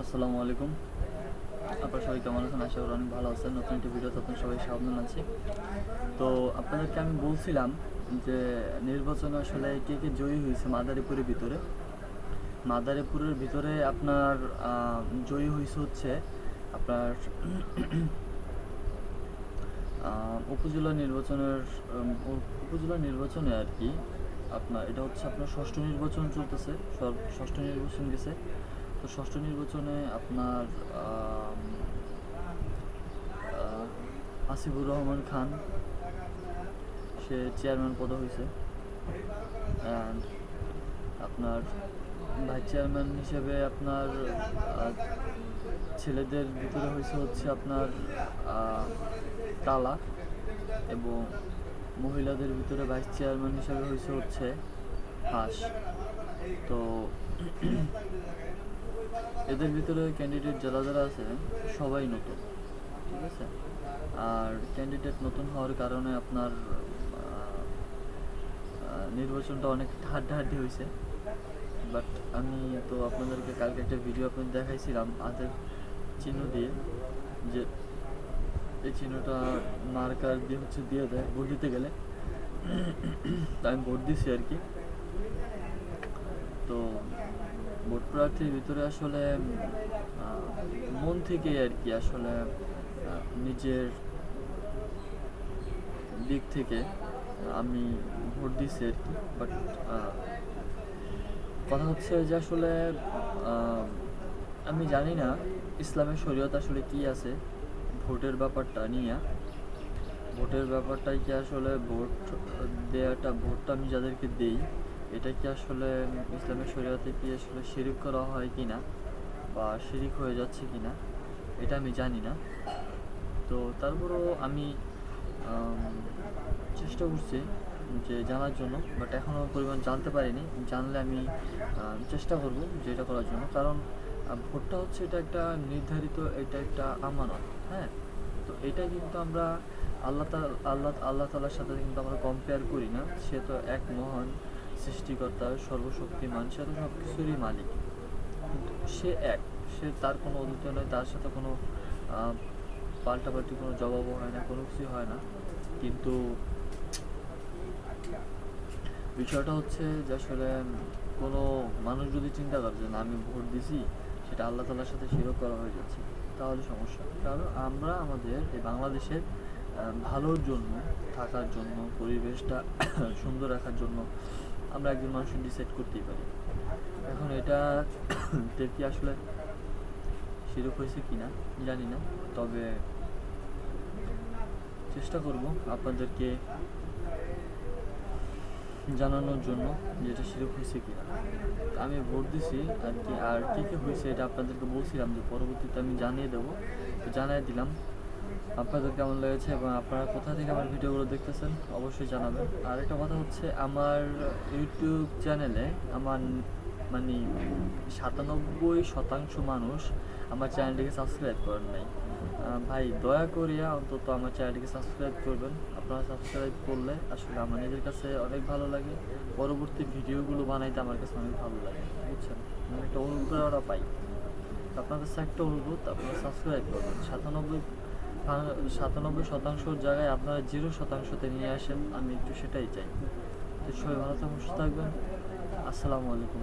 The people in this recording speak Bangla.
আসসালামু আলাইকুম। আপনারা সবাই কেমন আছেন? আশা করি অনেক ভালো আছেন। নতুন একটি ভিডিও তখন সবাই সাবধান আছি তো আপনাদেরকে আমি বলছিলাম যে নির্বাচনে আসলে কে কে জয়ী হয়েছে মাদারীপুরের ভিতরে? মাদারীপুরের ভিতরে আপনার জয়ী হয়েছে হচ্ছে আপনার উপজেলা নির্বাচনের উপজেলা নির্বাচনে আর কি আপনার, এটা হচ্ছে আপনার ষষ্ঠ নির্বাচন চলতেছে ষষ্ঠ নির্বাচন গেছে। তো ষষ্ঠ নির্বাচনে আপনার আসিফুর রহমান খান, সে চেয়ারম্যান পদ হয়েছে অ্যান্ড আপনার ভাইস চেয়ারম্যান হিসেবে আপনার ছেলেদের ভিতরে হয়েছে হচ্ছে আপনার তালা এবং মহিলাদের ভিতরে ভাইস চেয়ারম্যান হিসেবে হয়েছে হচ্ছে হাস। তো এদের ভিতরে ক্যান্ডিডেট যারা যারা আছে, সবাই নতুন, ঠিক আছে? আর ক্যান্ডিডেট নতুন হওয়ার কারণে আপনার নির্বাচনটা অনেক হাড্ডাহাড্ডি হয়েছে। বাট আমি তো আপনাদেরকে কালকে একটা ভিডিও আপনাদের দেখাইছিলাম হাতের চিহ্ন দিয়ে, যে এই চিহ্নটা মার্কার দিয়ে হচ্ছে দিয়ে দেয়, ভোট দিতে গেলে। আমি ভোট দিছি আর কি। তো ভোট প্রার্থীর ভিতরে আসলে মন থেকে আর কি আসলে নিজের দিক থেকে আমি ভোট দিছি আর কি। বাট কথা হচ্ছে যে আসলে আমি জানি না ইসলামের শরীয়ত আসলে কি আছে ভোটের ব্যাপারটা নিয়ে। ভোটের ব্যাপারটাই কি আসলে ভোট দেওয়াটা ভোটটা আমি যাদেরকে দেই এটা কি আসলে ইসলামের শরীয়তে কি আসলে শিরিক করা হয় কি না বা শিরিক হয়ে যাচ্ছে কি না এটা আমি জানি না। তো তারপরেও আমি চেষ্টা করছি যে জানার জন্য বাট এখনও পরিমাণ জানতে পারিনি। জানলে আমি চেষ্টা করব যে এটা করার জন্য। কারণ ভোটটা হচ্ছে এটা একটা নির্ধারিত, এটা একটা আমানত হ্যাঁ? তো এটা কিন্তু আমরা আল্লাহ আল্লাহ আল্লাহ তালার সাথে কিন্তু আমরা কম্পেয়ার করি না। সে তো এক মহান সৃষ্টিকর্তা, সর্বশক্তিমান, সে তো সব কিছুরই মালিক। কিন্তু সে এক, সে তার কোনো অদ্বিতীয় নয়, তার সাথে কোনো পাল্টাপাল্টি কোনো জবাবও হয় না, কোনো কিছুই হয় না। কিন্তু বিষয়টা হচ্ছে যে আসলে কোনো মানুষ যদি চিন্তা করে যে না, আমি ভোট দিছি, সেটা আল্লাহ তালার সাথে শিরক করা হয়ে যাচ্ছে, তাহলে সমস্যা। কারণ আমরা আমাদের এই বাংলাদেশের ভালোর জন্য, থাকার জন্য, পরিবেশটা সুন্দর রাখার জন্য আমরা একজন মানুষ ডিসাইড করতেই পারি। এখন এটা কি আসলে শিরক হয়েছে কিনা, জানি না। তবে চেষ্টা করব আপনাদেরকে জানানোর জন্য যে এটা শিরক হয়েছে কিনা। আমি ভোট দিছি আর কি, আর কে কে হয়েছে এটা আপনাদেরকে বলছিলাম যে পরবর্তীতে আমি জানিয়ে দেবো। জানিয়ে দিলাম আপনাদের কেমন লেগেছে এবং আপনারা কোথা থেকে আমার ভিডিওগুলো দেখতেছেন, অবশ্যই জানাবেন। আর একটা কথা হচ্ছে, আমার ইউটিউব চ্যানেলে আমার মানে সাতানব্বই শতাংশ মানুষ আমার চ্যানেলটিকে সাবস্ক্রাইব করেন নাই। ভাই, দয়া করিয়া অন্তত আমার চ্যানেলটিকে সাবস্ক্রাইব করবেন। আপনারা সাবস্ক্রাইব করলে আসলে আমার নিজের কাছে অনেক ভালো লাগে। পরবর্তী ভিডিওগুলো বানাইতে আমার কাছে অনেক ভালো লাগে, বুঝছেন? আমি একটা অনুপ্রেরণা পাই। আপনাদের একটা অনুরোধ, আপনারা সাবস্ক্রাইব করবেন। সাতানব্বই সাতানব্বই শতাংশর জায়গায় আপনারা জিরো শতাংশতে নিয়ে আসেন, আমি একটু সেটাই চাই। তো সবাই ভালো থাকুন, সুস্থ থাকবেন। আসসালামু আলাইকুম।